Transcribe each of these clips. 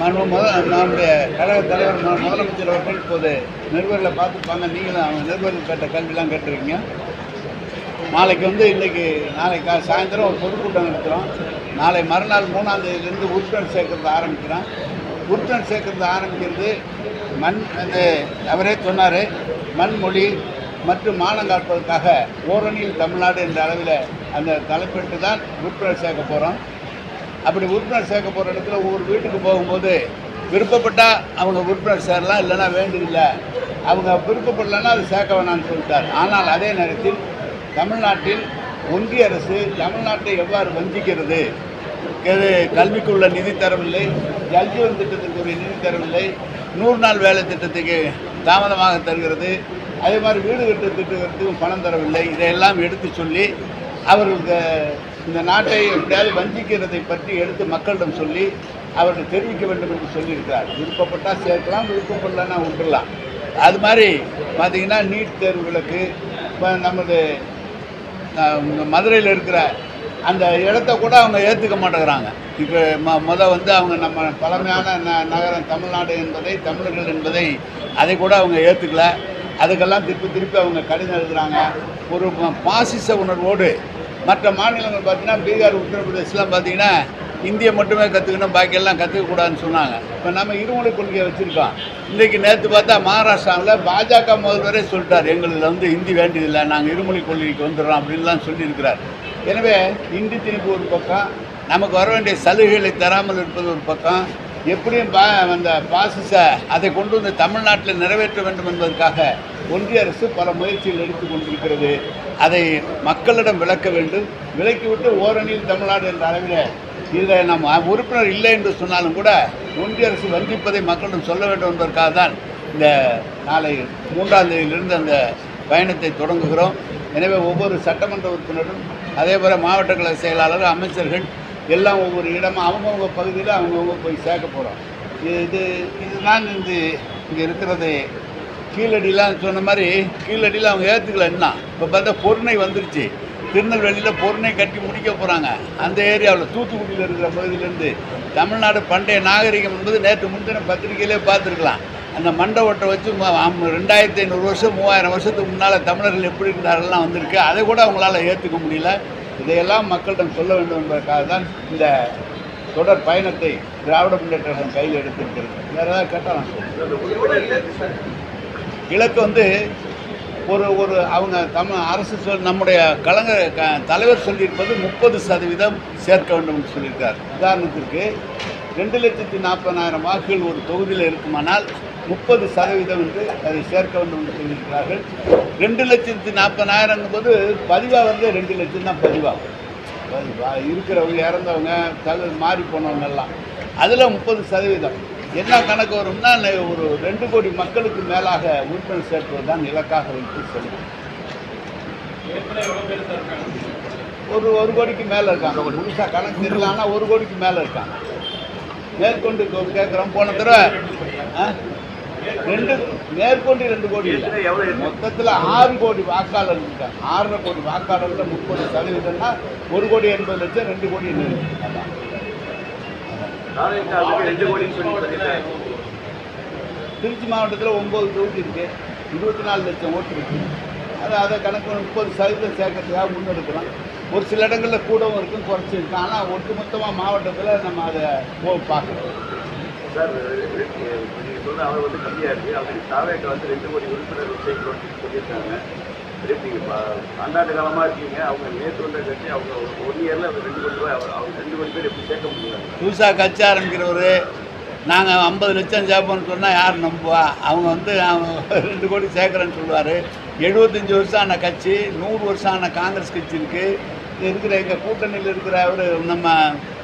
முதல் நம்முடைய கழக தலைவர் முதலமைச்சர் அவர்கள் இப்போது நிருபர்களை பார்த்துப்பாங்க. நீங்களும் அவங்க நிருபர்கள் கேட்ட கல்விலாம் கேட்டிருக்கீங்க. நாளைக்கு வந்து இன்றைக்கி நாளைக்கு கா- சாயந்தரம் ஒரு பொதுக்கூட்டம் நடத்துகிறோம். நாளை மறுநாள் மூணாம் தேதியிலேருந்து உறுப்பினர் சேர்க்கறது ஆரம்பிக்கிறோம். உறுப்பினர் சேர்க்கறது ஆரம்பிக்கிறது மண் அந்த அவரே சொன்னார். மண்மொழி மற்றும் மானம் காப்பதற்காக ஓரணியில் தமிழ்நாடு என்ற அளவில் அந்த தலைப்பிட்டு தான் உறுப்பினர் சேர்க்க போகிறோம் அப்படி உறுப்பினர் சேர்க்க போகிற இடத்துல ஒவ்வொரு வீட்டுக்கு போகும்போது விருப்பப்பட்டால் அவங்க உறுப்பினர் சேரலாம் இல்லைன்னா வேண்டியதில்லை அவங்க விருப்பப்படலைன்னா அது சேர்க்க வேணாம்னு சொல்லிட்டார். ஆனால் அதே நேரத்தில் தமிழ்நாட்டில் ஒன்றிய அரசு தமிழ்நாட்டை எவ்வாறு வஞ்சிக்கிறது? கல்விக்கு கல்விக்குள்ள நிதி தரவில்லை ஜல்ஜீவன் திட்டத்திற்கு ஒரு நிதி தரவில்லை நூறு நாள் வேலை திட்டத்துக்கு தாமதமாக தருகிறது அதே மாதிரி வீடு கட்டு திட்டத்துக்கும் பணம் தரவில்லை இதையெல்லாம் எடுத்து சொல்லி அவர்களுக்கு இந்த நாட்டை எப்படியாவது வஞ்சிக்கிறதை பற்றி எடுத்து மக்களிடம் சொல்லி அவர்கள் தெரிவிக்க வேண்டும் என்று சொல்லியிருக்கிறார். விருப்பப்பட்டால் சேர்க்கலாம் விருப்பப்படலன்னா விட்டுலாம் அது மாதிரி பார்த்தீங்கன்னா நீட் தேர்வுகளுக்கு இப்போ நமது மதுரையில் இருக்கிற அந்த இடத்த கூட அவங்க ஏற்றுக்க மாட்டேங்கிறாங்க. இப்போ ம முத வந்து அவங்க நம்ம பழமையான ந நகரம் தமிழ்நாடு என்பதை தமிழர்கள் என்பதை அதை கூட அவங்க ஏற்றுக்கல அதுக்கெல்லாம் திருப்பி திருப்பி அவங்க கடிதம் எழுதுகிறாங்க ஒரு பாசிச உணர்வோடு மற்ற மாநிலங்கள் பார்த்தீங்கன்னா பீகார் உத்தரப்பிரதேசலாம் பார்த்தீங்கன்னா இந்தியை மட்டுமே கற்றுக்கணும் பாக்கியெல்லாம் கற்றுக்கக்கூடாதுன்னு சொன்னாங்க. இப்போ நம்ம இருமொழி கொள்கையை வச்சுருக்கோம். இன்றைக்கி நேற்று பார்த்தா மகாராஷ்டிராவில் பாஜக முதல்வரே சொல்லிட்டார் எங்களில் வந்து ஹிந்தி வேண்டியதில்லை நாங்கள் இருமொழி கொள்கைக்கு வந்துடுறோம் அப்படின்லாம் சொல்லியிருக்கிறார். எனவே இந்தி திணிப்பு ஒரு பக்கம் நமக்கு வர வேண்டிய சலுகைகளை தராமல் இருப்பது ஒரு பக்கம். எப்படியும் பா அந்த பாசிச அதை கொண்டு வந்து தமிழ்நாட்டில் நிறைவேற்ற வேண்டும் என்பதற்காக ஒன்றிய அரசு பல முயற்சிகள் எடுத்து கொண்டிருக்கிறது. அதை மக்களிடம் விளக்க வேண்டும். விலக்கிவிட்டு ஓரணியில் தமிழ்நாடு என்ற அளவில் இதில் நம்ம உறுப்பினர் இல்லை என்று சொன்னாலும் கூட ஒன்றிய அரசு வஞ்சிப்பதை மக்களிடம் சொல்ல வேண்டும் என்பதற்காக தான் இந்த நாளை மூன்றாம் தேதியிலிருந்து அந்த பயணத்தை தொடங்குகிறோம். எனவே ஒவ்வொரு சட்டமன்ற உறுப்பினரும் அதே போல் மாவட்ட கழக செயலாளர் அமைச்சர்கள் எல்லாம் ஒவ்வொரு இடமும் அவங்கவுங்க பகுதியில் அவங்கவுங்க போய் சேர்க்க போகிறோம் இது இதுதான் இந்த இங்கே இருக்கிறது கீழடிலாம் சொன்ன மாதிரி கீழடியில் அவங்க ஏற்றுக்கல என்ன? இப்போ பார்த்தா பொருணை வந்துருச்சு. திருநெல்வேலியில் பொருணை கட்டி முடிக்க போகிறாங்க அந்த ஏரியாவில் தூத்துக்குடியில் இருக்கிற பகுதியிலேருந்து தமிழ்நாடு பண்டைய நாகரிகம் என்பது நேற்று முன்தின பத்திரிகையிலே பார்த்துருக்கலாம். அந்த மண்டபத்தை வச்சு ரெண்டாயிரத்தி ஐநூறு வருஷம் மூவாயிரம் வருஷத்துக்கு முன்னால் தமிழர்கள் எப்படி இருந்தார்கள்லாம் வந்திருக்கு. அதை கூட அவங்களால ஏற்றுக்க முடியல. இதையெல்லாம் மக்களிடம் சொல்ல வேண்டும் என்பதற்காக தான் இந்த தொடர் பயணத்தை திராவிட முன்னேற்ற கையில் எடுத்திருக்கிறது. வேறு ஏதாவது கேட்டால் நான் சொல்லுங்கள் இலக்கு வந்து ஒரு ஒரு அவங்க தமிழ் அரசு சொல் நம்முடைய கலைஞர் க தலைவர் சொல்லியிருப்பது முப்பது சதவீதம் சேர்க்க வேண்டும் என்று சொல்லியிருக்கார். உதாரணத்திற்கு ரெண்டு லட்சத்தி நாற்பதாயிரம் வாக்குகள் ஒரு தொகுதியில் இருக்குமானால் முப்பது சதவீதம் என்று அதை சேர்க்க வேண்டும் என்று சொல்லியிருக்கிறார்கள். ரெண்டு லட்சத்தி நாற்பதாயிரங்கும் போது பதிவாக வந்து ரெண்டு லட்சம் தான் பதிவாகும் இருக்கிறவங்க இறந்தவங்க தகு மாறி போனவங்க எல்லாம். அதில் முப்பது சதவீதம். என்ன கணக்கு வரும்னா ஒரு ரெண்டு கோடி மக்களுக்கு மேலாக உறுப்பினர் சேர்ப்பது தான் இலக்காக வைத்து செல்லும். ஒரு ஒரு கோடிக்கு மேலே இருக்காங்க. முழுசாக கணக்கு தெரியல ஆனால் ஒரு கோடிக்கு மேலே இருக்காங்க. மேற்கொண்டு கேட்குறோம் போன தடவை? ரெண்டு மேற்கொண்டு ரெண்டு கோடி இல்லை. மொத்தத்தில் ஆறு கோடி வாக்காளர் இருக்காங்க. ஆறரை கோடி வாக்காளரில் முப்பது சதவீதம்னா ஒரு கோடி எண்பது லட்சம் ரெண்டு கோடி அதான். திருச்சி மாவட்டத்தில் ஒம்பது தொகுதி இருக்கு. இருபத்தி நாலு லட்சம் ஓட்டு இருக்கு. அது அதை கணக்கு முப்பது சதவீதம் சேர்க்கறதுக்காக முன்னெடுக்கலாம் ஒரு சில இடங்களில் கூடவும் இருக்கும் குறைச்சி இருக்கும் ஆனால் ஒட்டுமொத்தமாக மாவட்டத்தில் நம்ம அதை போ பார்க்கணும் சார் நீங்க சொல்ற அவர் வந்து கம்மியா இருக்கு. அவருக்கு தாவேக்க வந்து ரெண்டு கோடி உறுப்பினர் சேர்க்கணும்னு சொல்லியிருக்காங்க. திருப்பி ப- பன்னாண்டு காலமாக இருக்கீங்க. அவங்க நேற்று வந்த கட்சி அவங்க ஒன் இயரில் ரெண்டு கோடி ரூபாய் அவங்க ரெண்டு கோடி பேர் எப்படி சேர்க்க முடியாது புதுசாக கட்சி ஆரம்பிக்கிறவர் நாங்கள் ஐம்பது லட்சம் சேர்ப்போம்னு சொன்னால் யார் நம்புவா? அவங்க வந்து அவங்க ரெண்டு கோடி சேர்க்குறேன்னு சொல்லுவார். எழுபத்தஞ்சி வருஷம் ஆன கட்சி நூறு வருஷம் ஆன காங்கிரஸ் கட்சி இருக்குது இருக்கிற எங்கள் கூட்டணியில் இருக்கிற அவர் நம்ம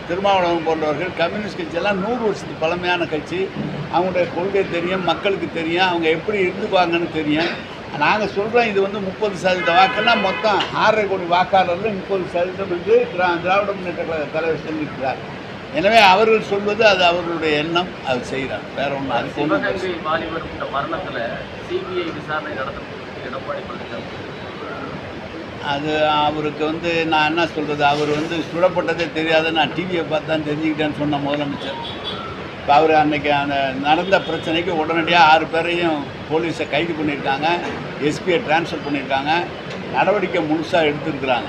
திருமாவளவன் போன்றவர்கள் கம்யூனிஸ்ட் கட்சியெல்லாம் நூறு வருஷத்துக்கு பழமையான கட்சி. அவங்களுடைய கொள்கை தெரியும் மக்களுக்கு தெரியும் அவங்க எப்படி இருந்துக்குவாங்கன்னு தெரியும். நாங்கள் சொல்கிறோம் இது வந்து முப்பது சதவீத வாக்குன்னா மொத்தம் ஆறரை கோடி வாக்காளர்கள் முப்பது சதவீதம் என்று திரா திராவிட முன்னேற்ற கழக தலைவர் சொல்லியிருக்கிறார் எனவே அவர்கள் சொல்வது அது அவர்களுடைய எண்ணம் அது செய்கிறார். வேற ஒன்றும் ஒன்றும் சிவகங்கை வாலிபர் மரணத்துல சிபிஐ விசாரணை நடத்தப்படுறதுக்கு எடப்பாடி பழனிசாமி. அது அவருக்கு வந்து நான் என்ன சொல்கிறது அவர் வந்து சுடப்பட்டதே தெரியாத நான் டிவியை பார்த்து தான் தெரிஞ்சுக்கிட்டேன்னு சொன்ன முதலமைச்சர். இப்போ அவர் அன்னைக்கு அந்த நடந்த பிரச்சனைக்கு உடனடியாக ஆறு பேரையும் போலீஸை கைது பண்ணியிருக்காங்க. எஸ்பியை ட்ரான்ஸ்ஃபர் பண்ணியிருக்காங்க. நடவடிக்கை முழுசாக எடுத்திருக்கிறாங்க.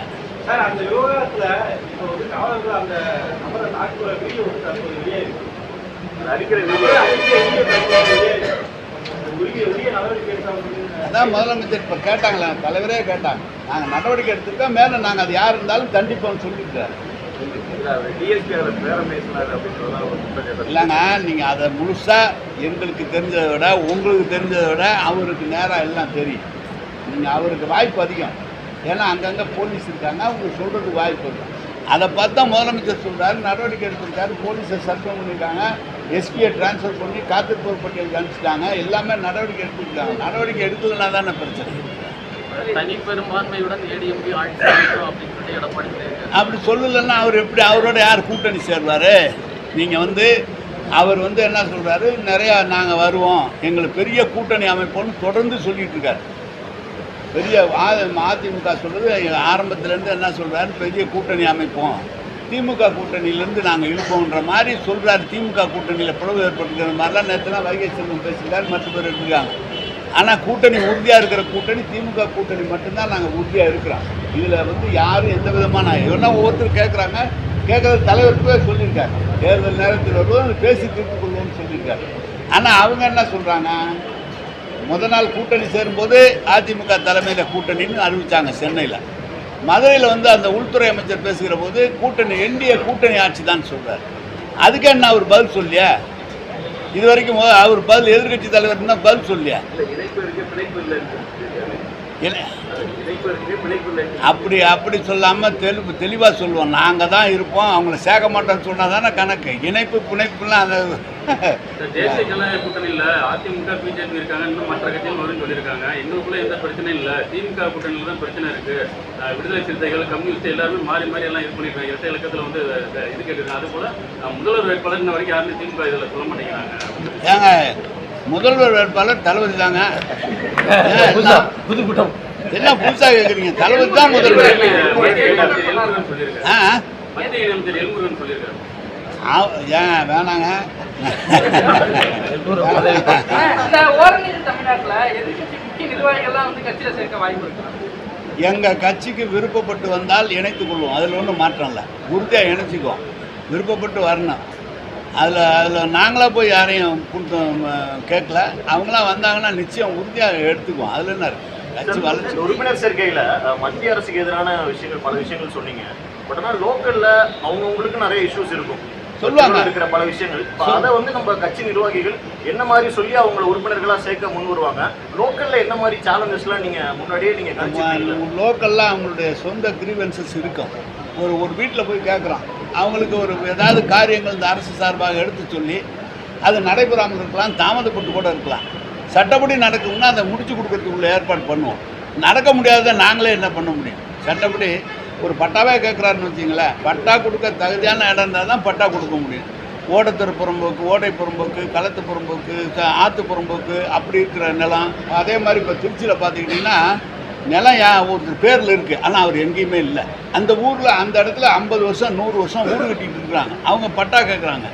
அதான் முதலமைச்சர் இப்போ கேட்டாங்களே? தலைவரே கேட்டாங்க. நாங்கள் நடவடிக்கை எடுத்திருக்கோம். மேலே நாங்கள் அது யார் இருந்தாலும் தண்டிப்போம்னு சொல்லியிருக்காரு. இல்லைங்க நீங்கள் அதை முழுசாக எங்களுக்கு தெரிஞ்சதை விட உங்களுக்கு தெரிஞ்சதை விட அவருக்கு நேராக எல்லாம் தெரியும். நீங்கள் அவருக்கு வாய்ப்பு அதிகம். ஏன்னா அங்கங்கே போலீஸ் இருக்காங்க அவங்க சொல்கிறதுக்கு வாய்ப்பு இருக்கும் அதை பார்த்தா முதலமைச்சர் சொல்கிறாரு நடவடிக்கை எடுத்திருக்காரு போலீஸை சஸ்பெண்ட் பண்ணியிருக்காங்க எஸ்பியை ட்ரான்ஸ்ஃபர் பண்ணி காத்திருப்போர் பட்டியலுக்கு அனுப்பிச்சிட்டாங்க எல்லாமே நடவடிக்கை எடுத்துருக்காங்க. நடவடிக்கை எடுக்கலனா தானே பிரச்சனை. தனி பெரும்பான்மையுடன் ஏடிஎம்கே ஆட்சி அப்படின்னு அப்படி சொல்லலைன்னா அவர் எப்படி அவரோட யார் கூட்டணி சேர்வார்? நீங்கள் வந்து அவர் வந்து என்ன சொல்கிறாரு நிறையா நாங்கள் வருவோம். எங்களுக்கு பெரிய கூட்டணி அமைப்போன்னு தொடர்ந்து சொல்லிட்டு இருக்காரு. பெரிய அதிமுக சொல்கிறது ஆரம்பத்துலேருந்து என்ன சொல்கிறாரு பெரிய கூட்டணி அமைப்போம். திமுக கூட்டணியிலேருந்து நாங்கள் இழுப்போன்ற மாதிரி சொல்கிறாரு திமுக கூட்டணியில் பிளவு ஏற்பட்டுக்கிற மாதிரிலாம் நேற்றுலாம் வைகை செல்வம் பேசியிருக்காரு. மற்ற பேர் இருக்காங்க ஆனால் கூட்டணி உறுதியாக இருக்கிற கூட்டணி திமுக கூட்டணி மட்டும்தான் நாங்கள் உறுதியாக இருக்கிறோம். இதில் வந்து யாரும் எந்த விதமான என்ன ஒவ்வொருத்தர் கேட்குறாங்க கேட்குறது தலைவருக்கே சொல்லியிருக்காரு. தேர்தல் நேரத்தில் வருவோம் பேசி தீர்த்து கொள்வோம்னு சொல்லியிருக்காரு. ஆனால் அவங்க என்ன சொல்கிறாங்க முத நாள் கூட்டணி சேரும்போது அதிமுக தலைமையில் கூட்டணின்னு அறிவித்தாங்க சென்னையில். மதுரையில் வந்து அந்த உள்துறை அமைச்சர் பேசுகிற போது கூட்டணி என்டிஏ கூட்டணி ஆட்சி தான் சொல்கிறார் அதுக்கு என்ன அவர் பதில் சொல்லியா? இது வரைக்கும் அவர் பதில் எதிர்க்கட்சி தலைவர்னா பதில் சொல்லியா? அப்படி அப்படி சொல்லாமல் தெளிவு தெளிவாக சொல்லுவோம். நாங்கள் தான் இருப்போம். அவங்கள சேர்க்க மாட்டோம்னு சொன்னால் தானே கணக்கு. இணைப்பு பிணைப்புலாம் அந்த தேசிய ஜனநாயக கூட்டணியில் அதிமுக பிஜேபி இருக்காங்க. இன்னும் மற்ற கட்சிகள் வரும்னு சொல்லியிருக்காங்க. எங்களுக்குள்ள எந்த பிரச்சனையும் இல்லை. திமுக கூட்டணியில் தான் பிரச்சனை இருக்கு. அஹ் விடுதலை சிறுத்தைகள் கம்யூனிஸ்ட் எல்லாருமே மாறி மாறி எல்லாம் இது பண்ணிருக்காங்க இரட்டை இலக்கத்தில் வந்து இது கேட்டுருக்காங்க அது போல முதல்வர் வேட்பாளர் இன்ன வரைக்கும் யாருமே திமுக இதில் சொல்ல மாட்டேங்கிறாங்க. ஏங்க முதல்வர் வேட்பாளர் தளபதி தாங்க. எல்லாம் புது கூட்டம். என்ன புதுசாக கேட்குறீங்க தளபதி தான் முதல்வர். ஏன் வேணாங்க. எங்கள் கட்சிக்கு விருப்பப்பட்டு வந்தால் இணைத்துக் கொள்வோம். அதில் ஒன்றும் மாற்றம் இல்லை. உறுதியாக இணைச்சிக்குவோம். விருப்பப்பட்டு வரணும். அதில் அதில் நாங்களாக போய் யாரையும் கொடுத்து கேட்கல. அவங்களாம் வந்தாங்கன்னா நிச்சயம் உறுதியாக எடுத்துக்குவோம். அதில் என்ன இருக்குது கட்சி வளர்ச்சி. உறுப்பினர் சேர்க்கையில மத்திய அரசுக்கு எதிரான விஷயங்கள் பல விஷயங்கள் சொன்னீங்க. பட் ஆனால் லோக்கல்ல அவங்கவுங்களுக்கு நிறைய இஷ்யூஸ் இருக்கும். சொல்லுவாங்க. லோக்கல்ல இருக்கிற பல விஷயங்கள். அதை வந்து நம்ம கட்சி நிர்வாகிகள் என்ன மாதிரி சொல்லி அவங்கள உறுப்பினர்களா சேர்க்க முன் வருவாங்க? லோக்கல்ல என்ன மாதிரி சேலஞ்சஸ்லாம் நீங்க முன்னாடியே நீங்க கணிச்சிருக்கீங்களா? லோக்கல்லாம் அவங்களுடைய சொந்த கிரீவன்சஸ் இருக்கும். ஒரு ஒரு வீட்டில் போய் கேட்குறோம் அவங்களுக்கு ஒரு ஏதாவது காரியங்கள் இந்த அரசு சார்பாக எடுத்து சொல்லி அது நடைபெறாமல் இருக்கலாம் தாமதப்பட்டு கூட இருக்கலாம். சட்டப்படி நடக்கும்னா அதை முடிச்சு கொடுக்கறதுக்குள்ள ஏற்பாடு பண்ணுவோம். நடக்க முடியாததை நாங்களே என்ன பண்ண முடியும்? சட்டப்படி ஒரு பட்டாவே கேட்குறாருன்னு வச்சிங்களேன் பட்டா கொடுக்க தகுதியான இடம் இருந்தால் தான் பட்டா கொடுக்க முடியும். ஓடத்தர் புறம்போக்கு ஓடை புறம்போக்கு களத்து புறம்போக்கு ஆற்று புறம்போக்கு அப்படி இருக்கிற நிலம். அதே மாதிரி இப்போ திருச்சியில் பார்த்துக்கிட்டிங்கன்னா நிலம் யா ஒருத்தர் பேரில் இருக்குது ஆனால் அவர் எங்கேயுமே இல்லை. அந்த ஊரில் அந்த இடத்துல ஐம்பது வருஷம் நூறு வருஷம் ஊர் கட்டிட்டு இருக்கிறாங்க அவங்க பட்டா கேட்குறாங்க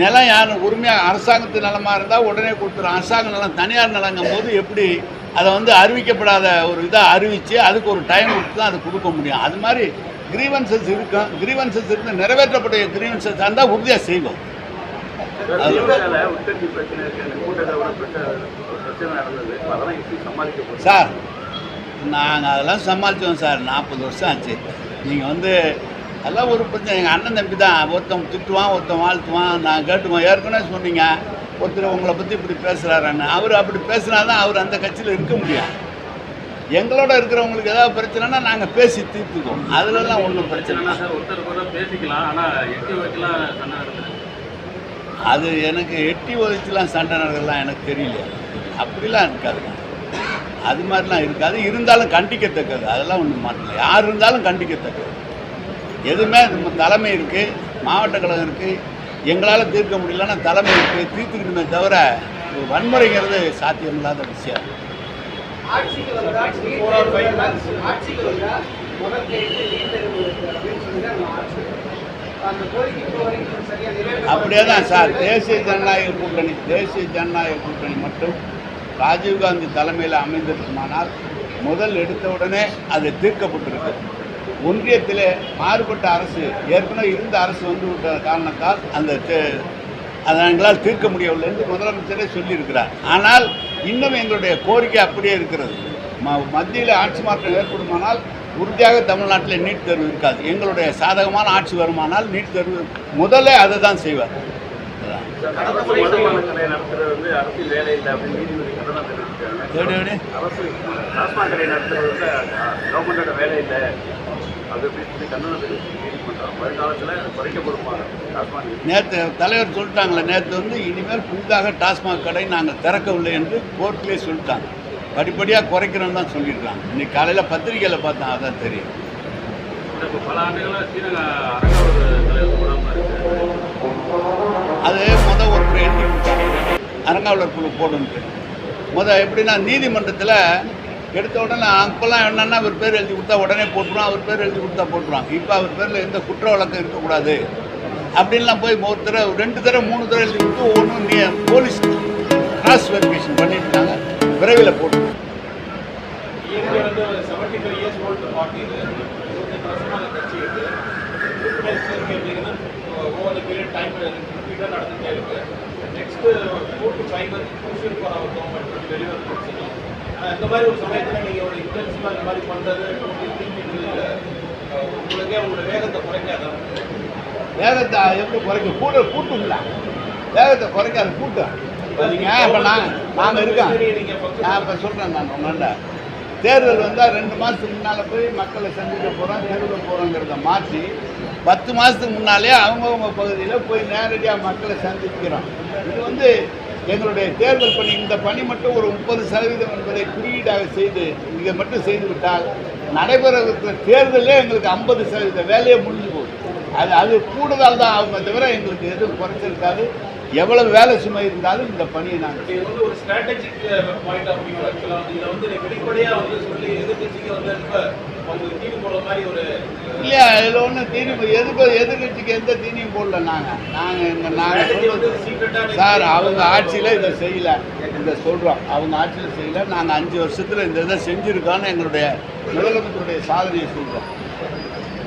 நிலம் யார்? உரிமையாக அரசாங்கத்து நிலமாக இருந்தால் உடனே கொடுத்துரும். அரசாங்க நிலம் தனியார் நிலங்கும் போது எப்படி அதை வந்து அறிவிக்கப்படாத ஒரு இதாக அறிவித்து அதுக்கு ஒரு டைம் கொடுத்து தான் அது கொடுக்க முடியும். அது மாதிரி கிரீவன்சஸ் இருக்கும். கிரீவன்சஸ் இருந்து நிறைவேற்றப்பட்ட கிரீவன்சஸ் இருந்தால் உறுதியாக செய்வோம். சார் நாங்கள் அதெல்லாம் சமாளித்தோம் சார். நாற்பது வருஷம் ஆச்சு. நீங்கள் வந்து அதெல்லாம் ஒரு பிரச்சனை. எங்கள் அண்ணன் தம்பி தான். ஒருத்தன் திட்டுவான் ஒருத்தன் வாழ்த்துவான். நான் கேட்டுக்குவோம். ஏற்கனவே சொன்னீங்க. ஒருத்தர் உங்களை பற்றி இப்படி பேசுகிறாருன்னு அவர் அப்படி பேசுனா தான் அவர் அந்த கட்சியில் இருக்க முடியும். எங்களோட இருக்கிறவங்களுக்கு ஏதாவது பிரச்சனைனா நாங்கள் பேசி தீர்த்துக்குவோம். அதுலலாம் ஒன்றும் பிரச்சனை பிரச்சனைனா சார் ஒருத்தர் கூட பேசிக்கலாம். ஆனா எட்டி வைக்கலாம் சண்டை நடக்குது. அது எனக்கு எட்டி உதச்சிலாம் சண்டை நடக்கலாம் எனக்கு தெரியல. அப்படிலாம் இருக்காதுங்க. அது மாதிரிலாம் இருக்காது. இருந்தாலும் கண்டிக்கத்தக்கது. அதெல்லாம் ஒன்றும் மாற்றல யார் இருந்தாலும் கண்டிக்கத்தக்கது. எதுவுமே நம்ம தலைமை இருக்குது மாவட்ட கழகம் இருக்குது எங்களால் தீர்க்க முடியலன்னா தலைமை இருக்குது தீர்த்துக்கணுமே தவிர வன்முறைங்கிறது சாத்தியமில்லாத விஷயம். அப்படியே தான் சார். தேசிய ஜனநாயக கூட்டணி தேசிய ஜனநாயக கூட்டணி மட்டும் ராஜீவ்காந்தி தலைமையில் அமைந்திருக்குமானால் முதல் எடுத்த உடனே அது தீர்க்கப்பட்டிருக்கு. ஒன்றியத்திலே மாறுபட்ட அரசு ஏற்கனவே இருந்த அரசு வந்து விட்ட காரணத்தால் அந்த அதை எங்களால் தீர்க்க முடியவில்லை என்று முதலமைச்சரே சொல்லியிருக்கிறார். ஆனால் இன்னும் எங்களுடைய கோரிக்கை அப்படியே இருக்கிறது. ம மத்தியில் ஆட்சி மாற்றம் ஏற்படுமானால் உறுதியாக தமிழ்நாட்டில் நீட் தேர்வு இருக்காது. எங்களுடைய சாதகமான ஆட்சி வருமானால் நீட் தேர்வு முதல்ல அதை தான் செய்வார். கடை நடத்துறது வந்து அரசியல் வேலை இல்லை அப்படின்னு நீதிபதி கண்டனம் அரசு டாஸ்மாக் கடை நடத்துறது வந்து கவர்மெண்டோட வேலை இல்லை. அது அப்படின்னு சொல்லி கண்டனம் தெரிவிச்சு நீதிமன்றம் வருங்காலத்தில் குறைக்கப்படுமா டாஸ்மாக் நேற்று தலைவர் சொல்லிட்டாங்களே நேற்று வந்து இனிமேல் புதிதாக டாஸ்மாக் கடை நாங்கள் திறக்கவில்லை என்று கோர்ட்லேயே சொல்லிட்டாங்க. படிப்படியாக குறைக்கிறோன்னு தான் சொல்லியிருக்காங்க. இன்னைக்கு காலையில் பத்திரிக்கையில் பார்த்தேன் அதான் தெரியும். பல ஆண்டுகளாக தலைவர் அது முத ஒரு எழுதி கொடுத்தாங்க அரங்காவலர் குழு போடுன்ட்டு. முத எப்படின்னா நீதிமன்றத்தில் எடுத்த உடனே அப்போல்லாம் என்னென்னா அவர் பேர் எழுதி கொடுத்தா உடனே போட்டுருவான் அவர் பேர் எழுதி கொடுத்தா போட்டுருவான். இப்போ அவர் பேரில் எந்த குற்ற வழக்கம் இருக்கக்கூடாது. அப்படின்லாம் போய் ஒரு ரெண்டு தடவை மூணு தடவை எழுதி கொடுத்து ஒன்றும் நீ போலீஸ் நாங்கள் இருக்கோம். நான் இப்போ சொல்கிறேன் நான் உங்கள்கிட்ட தேர்தல் வந்தால் ரெண்டு மாதத்துக்கு முன்னால் போய் மக்களை சந்திக்க போகிறோம் தெருவில் போகிறோங்கிறத மாற்றி பத்து மாதத்துக்கு முன்னாலே அவங்கவுங்க பகுதியில் போய் நேரடியாக மக்களை சந்திக்கிறோம். இது வந்து எங்களுடைய தேர்தல் பணி இந்த பணி மட்டும் ஒரு முப்பது சதவீதம் என்பதை குறியீடாக செய்து இதை மட்டும் செய்து விட்டால் நடைபெற இருக்கிற தேர்தலே எங்களுக்கு ஐம்பது சதவீத வேலையே முடிஞ்சு போகுது. அது அது கூடுதல் தான் அவங்க தவிர எங்களுக்கு எதுவும் குறைச்சிருக்காது. எவ்வளவு வேலை சுமை இருந்தாலும் இந்த பணியை நாங்கள் இது வந்து ஒரு ஸ்ட்ராட்டஜிக் பாயிண்ட் ஆஃப் வியூ ஆக்சுவலாக வந்து இதை வந்து வெளிப்படையாக வந்து சொல்லி எதிர்கட்சிக்கு வந்து அவங்களுக்கு தீர்வு போடுற மாதிரி ஒரு இல்லையா இதில் ஒன்றும் தீனி எதுக்கு எதிர்கட்சிக்கு எந்த தீனியும் போடல நாங்கள் நாங்கள் இந்த நாங்கள் சார் அவங்க ஆட்சியில் இதை செய்யலை. இதை சொல்கிறோம் அவங்க ஆட்சியில் செய்யலை. நாங்கள் அஞ்சு வருஷத்தில் இந்த இதை செஞ்சுருக்கோன்னு எங்களுடைய முதலமைச்சருடைய சாதனையை சொல்கிறோம்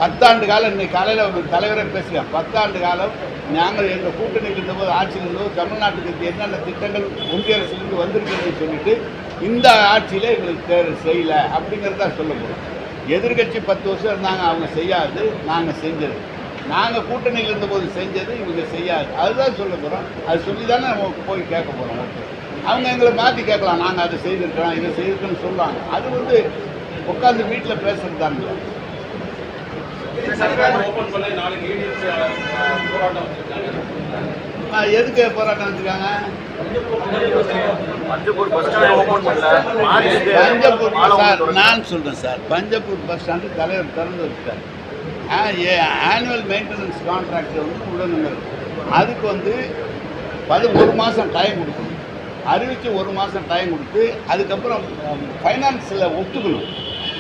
பத்தாண்டு காலம் இன்னைக்கு காலையில் ஒரு தலைவரே பேசுகிறேன் பத்தாண்டு காலம் நாங்கள் எங்கள் கூட்டணியில் இருந்தபோது ஆட்சியில் இருந்தபோது தமிழ்நாட்டுக்கு என்னென்ன திட்டங்கள் ஒன்றிய அரசுலேருந்து வந்திருக்குன்னு சொல்லிட்டு இந்த ஆட்சியில் எங்களுக்கு தேர்வு செய்யலை அப்படிங்கிறத சொல்ல முடியும் எதிர்கட்சி பத்து வருஷம் இருந்தாங்க அவங்க செய்யாது நாங்கள் செஞ்சது. நாங்கள் கூட்டணியில் இருந்தபோது செஞ்சது இவங்க செய்யாது. அதுதான் சொல்ல போகிறோம் அது சொல்லி தானே நம்ம போய் கேட்க போகிறோம் அவங்க எங்களை மாற்றி கேட்கலாம். நாங்கள் அதை செய்திருக்கிறோம் இதை செய்திருக்கோன்னு சொல்லுவாங்க. அது வந்து உட்காந்து வீட்டில் பேசுறது தான் ஓப்பன் பண்ண நாளைக்கு ஏடிஎம்ஸ் போராட்டம் வச்சிருக்காங்க எதுக்கு போராட்டம் வச்சுருக்காங்க? பஞ்சப்பூர் நான் சொல்கிறேன் சார். பஞ்சப்பூர் பஸ் ஸ்டாண்டு தலைவர் திறந்து வச்சுட்டார். ஆனுவல் மெயின்டெனன்ஸ் கான்ட்ராக்ட் வந்து விடணுங்கிறது அதுக்கு வந்து பது ஒரு மாதம் டைம் கொடுக்கணும். அறிவித்து ஒரு மாதம் டைம் கொடுத்து அதுக்கப்புறம் ஃபைனான்ஸில் ஒத்துக்கணும்.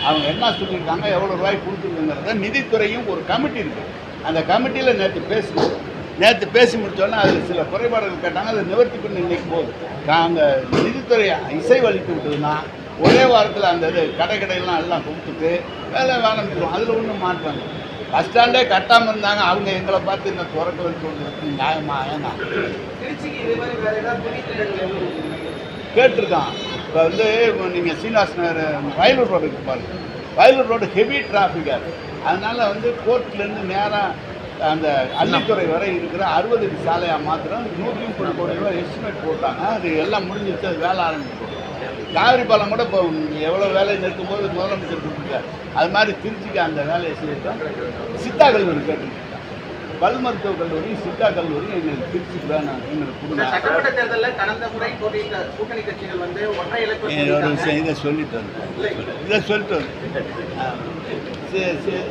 அவங்க என்ன சொல்லியிருக்காங்க எவ்வளோ ரூபாய் கொடுத்துருக்குங்கிறத நிதித்துறையும் ஒரு கமிட்டி இருக்குது அந்த கமிட்டியில் நேற்று பேசணும் நேற்று பேசி முடிச்சோன்னே அதில் சில குறைபாடுகள் கேட்டாங்க அதை நிவர்த்தி பண்ணி இன்னைக்கு போகுது நாங்கள் நிதித்துறை இசைவளித்து விட்டதுன்னா ஒரே வாரத்தில் அந்த இது கடை கடையெல்லாம் எல்லாம் கொடுத்துட்டு வேலை ஆரம்பிச்சிடும் அதில் ஒன்றும் இல்லை. பஸ் ஸ்டாண்டே கட்டாமல் இருந்தாங்க. அவங்க எங்களை பார்த்து இந்த திறக்கலன்னு சொல்றது நியாயமா ஏன்னா? கேட்டிருக்கான். இப்போ வந்து நீங்கள் சீனிவாஸ் நகர் வயலூர் ரோடுக்கு பாருங்கள் வயலூர் ரோடு ஹெவி டிராஃபிக்காக இருக்குது அதனால் வந்து கோர்ட்லேருந்து நேராக அந்த அள்ளித்துறை வரை இருக்கிற அறுபது சாலையாக மாத்திரம் நூற்றி முப்பது கோடி ரூபாய் எஸ்டிமேட் போட்டாங்க. அது எல்லாம் முடிஞ்சிச்சு அது வேலை ஆரம்பிக்கும் காவிரி பாலம் கூட இப்போ எவ்வளோ வேலை நிற்கும்போது முதலமைச்சர் கொடுத்துருக்காரு அது மாதிரி திருச்சிக்கு அந்த வேலையை செய்யட்டும். சித்தாக்கள் கல்லூரி பல் மருத்துவக் கல்லூரி சித்தா கல்லூரி எங்களுக்கு திருச்சிக்கு வேணும் எங்களுக்கு கொடுங்க சட்டமன்ற தேர்தலில் கடந்த முறை போட்டியிட்ட கூட்டணி கட்சிகள் வந்து ஒற்றை இலக்கு ஒரு விஷயம் இதை சொல்லிட்டு வந்தேன். இதை சொல்லிட்டு வந்தேன்.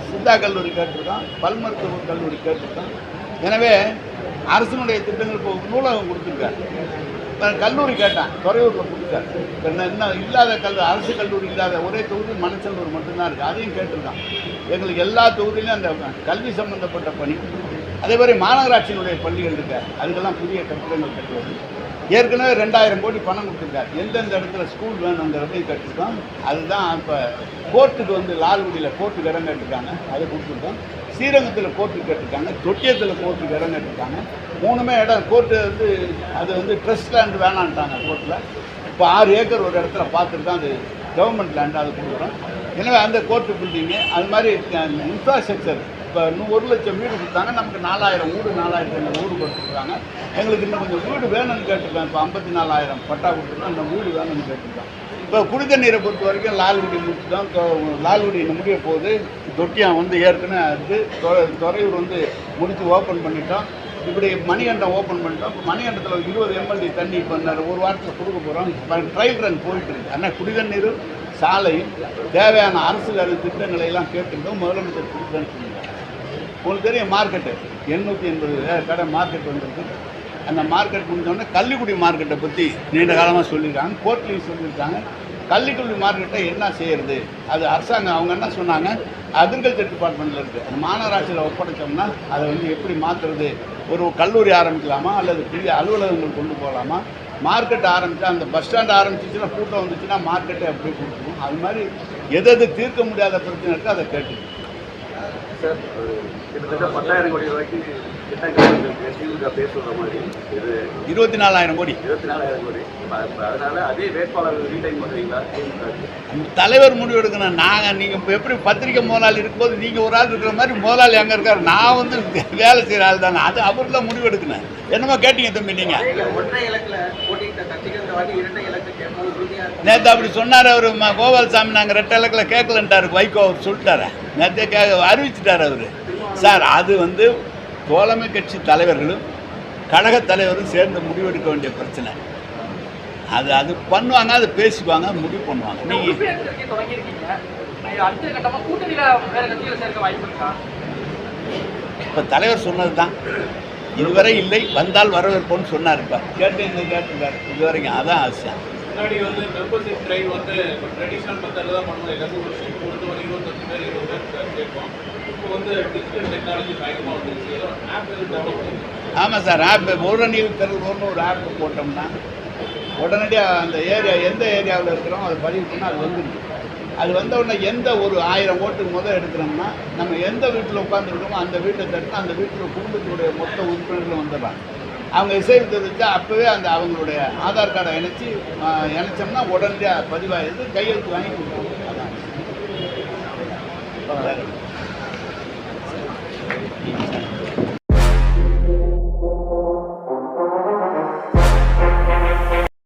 சித்தா கல்லூரி கேட்டிருக்கோம் பல் மருத்துவ கல்லூரி கேட்டிருக்கோம் எனவே அரசினுடைய திட்டங்கள் இப்போ நூலகம் கொடுத்துருக்காரு. கல்லூரி கேட்டான் துறையூரில் கொடுத்தாரு இப்போ என்ன- இல்லாத கல் அரசு கல்லூரி இல்லாத ஒரே தொகுதி மணச்சல்லூர் மட்டும்தான் இருக்குது அதையும் கேட்டிருக்கான். எங்களுக்கு எல்லா தொகுதியிலும் அந்த கல்வி சம்பந்தப்பட்ட பணி. அதே மாதிரி மாநகராட்சியினுடைய பள்ளிகள் இருக்க. அதுக்கெல்லாம் புதிய கட்டிடங்கள் கட்டுவது. ஏற்கனவே ரெண்டாயிரம் கோடி பணம் கொடுத்துருக்காரு. எந்தெந்த இடத்துல ஸ்கூல் வேணுங்கிறதையும் கட்டிருக்கோம் அதுதான் இப்போ கோர்ட்டுக்கு வந்து லால்குடியில் கோர்ட்டுக்கு இடம் கட்டிருக்காங்க அதை கொடுத்துருக்கோம். ஸ்ரீரங்கத்தில் கோர்ட்டுக்கு கட்டிருக்காங்க தொட்டியத்தில் கோர்ட்டுக்கு இடம் கட்டிருக்காங்க மூணுமே இடம். கோர்ட்டு வந்து அது வந்து ட்ரஸ்ட் லேண்ட் வேணான்ட்டாங்க கோர்ட்டில் இப்போ ஆறு ஏக்கர் ஒரு இடத்துல பார்த்துட்டு தான் அது கவர்மெண்ட் லேண்டு அது கொடுக்குறோம். எனவே அந்த கோர்ட்டு பில்டிங்கு அது மாதிரி இன்ஃப்ராஸ்ட்ரக்சர் இப்போ இன்னும் ஒரு லட்சம் வீடு கொடுத்தாங்க. நமக்கு நாலாயிரம் வீடு நாலாயிரத்தி ஐநூறு வீடு கொடுத்துருக்காங்க. எங்களுக்கு இன்னும் கொஞ்சம் வீடு வேணும்னு கேட்டிருக்கேன் இப்போ ஐம்பத்தி நாலாயிரம் பட்டா கொடுத்துருக்கோம் அந்த வீடு வேணும்னு கேட்டிருக்கேன் இப்போ குடித நீரை பொறுத்த வரைக்கும் லால்குடி முடிச்சு தான். லால்குடி முடிய போகுது. தொட்டியம் வந்து ஏற்கனவே அது துறையூர் வந்து முடித்து ஓப்பன் பண்ணிட்டோம். இப்படி மணிகண்டம் ஓப்பன் பண்ணிட்டோம். இப்போ மணிகண்டத்தில் இருபது எம்எல்டி தண்ணி இப்போ ஒரு வாரத்தில் கொடுக்க போகிறோம் இப்போ ரன் போயிட்டு இருக்கு. ஆனால் குடிதண்ணீரும் சாலையும் தேவையான அரசு திட்டங்களை எல்லாம் கேட்டுக்கிட்டோம் முதலமைச்சர் கொடுத்தேன்னு உங்களுக்கு தெரியும் மார்க்கெட்டு. எண்ணூற்றி எண்பது கடை மார்க்கெட் வந்திருக்கு. அந்த மார்க்கெட் முடிஞ்சோடனே கள்ளிக்குடி மார்க்கெட்டை பற்றி நீண்ட காலமாக சொல்லியிருக்காங்க கோர்ட்லேயும் சொல்லியிருக்காங்க. கள்ளிக்குடி மார்க்கெட்டை என்ன செய்யறது? அது அரசாங்கம் அவங்க என்ன சொன்னாங்க? அக்ரிகல்ச்சர் டிபார்ட்மெண்ட்டில் இருக்குது அந்த மாநகராட்சியில் ஒப்படைச்சோம்னா அதை வந்து எப்படி மாற்றுறது ஒரு கல்லூரி ஆரம்பிக்கலாமா? அல்லது பெரிய அலுவலகங்கள் கொண்டு போகலாமா? மார்க்கெட் ஆரம்பித்தா அந்த பஸ் ஸ்டாண்ட் ஆரம்பிச்சிச்சுன்னா கூட்டம் வந்துச்சுன்னா மார்க்கெட்டை அப்படியே கொடுக்கணும். அது மாதிரி எது எது தீர்க்க முடியாத பிரச்சனை இருக்கோ அதை கேட்டு சார் கிட்டத்தட்ட பத்தாயிரம் கோடி ரூபாய்க்கு திமுக பேசுகிற மாதிரி. இது இருபத்தி நாலாயிரம் கோடி. இருபத்தி நாலாயிரம் கோடி அதனால அதே வேட்பாளர் ரீடைன் பண்ணுறீங்களா திமுக தலைவர் முடிவு எடுக்கணும். நாங்கள் நீங்கள் இப்போ எப்படி பத்திரிக்கை முதலாளி இருக்கும்போது நீங்கள் ஒரு ஆள் இருக்கிற மாதிரி முதலாளி அங்கே இருக்கார். நான் வந்து வேலை செய்கிற ஆள் தானே. அது அவர் தான் முடிவு எடுக்கணும். என்னமோ கேட்டீங்க தம்பி நீங்கள் ஒற்றை இலக்குல போட்டியிட்ட கட்சிகள் வாட்டி இரட்டை நேற்று அப்படி சொன்னார் அவர் கோபால்சாமி நாங்கள் ரெட்டை இலக்கில் கேட்கலன்ட்டாரு. வைகோ அவர் சொல்லிட்டாரு. நேற்றே கே அறிவிச்சிட்டார் அவர். சார் அது வந்து தோழமை கட்சி தலைவர்களும் கழக தலைவரும் சேர்ந்து முடிவெடுக்க வேண்டிய பிரச்சனை. அது அது பண்ணுவாங்க அது பேசிக்குவாங்க முடிவு பண்ணுவாங்க. நீங்கள் இப்போ தலைவர் சொன்னது தான் இதுவரை இல்லை வந்தால் வரவேற்போம்னு சொன்னார் இப்போ. கேட்டு இந்த கேட்டுருக்காரு இது வரைக்கும் அதான் ஆசை. முன்னாடி வந்து மெம்பர்ஷிப் ட்ரைவ் வந்து ட்ரெடிஷ்னல் மெத்தடில் தான் பண்ணுவோம் எல்லாத்தையும் ஒரு ஷீட் கொடுத்து ஒரு இருபத்தஞ்சு பேர் இருபது பேர் கேட்போம். ஆமாம் சார் ஆப் ஒரு நீர் ஒரு ஆப் போட்டோம்னா உடனடியாக அந்த ஏரியா எந்த ஏரியாவில் இருக்கிறோம் அதை பதிவு பண்ணால் அது வந்துருக்கு அது வந்த உடனே எந்த ஒரு ஆயிரம் ஓட்டுக்கு முதல் எடுக்கிறோம்னா நம்ம எந்த வீட்டில் உட்காந்துருக்கோமோ அந்த வீட்டை தட்டினா அந்த வீட்டில் குடும்பத்தினுடைய மொத்த உறுப்பினர்களும் வந்துடுறாங்க அவங்க இசை தெரிவித்தா அப்போவே அந்த அவங்களுடைய ஆதார் கார்டை இணைச்சி இணைச்சோம்னா உடனடியாக பதிவாகிடுது கையெழுத்து வாங்கி கொடுத்துருவோம் அதான்.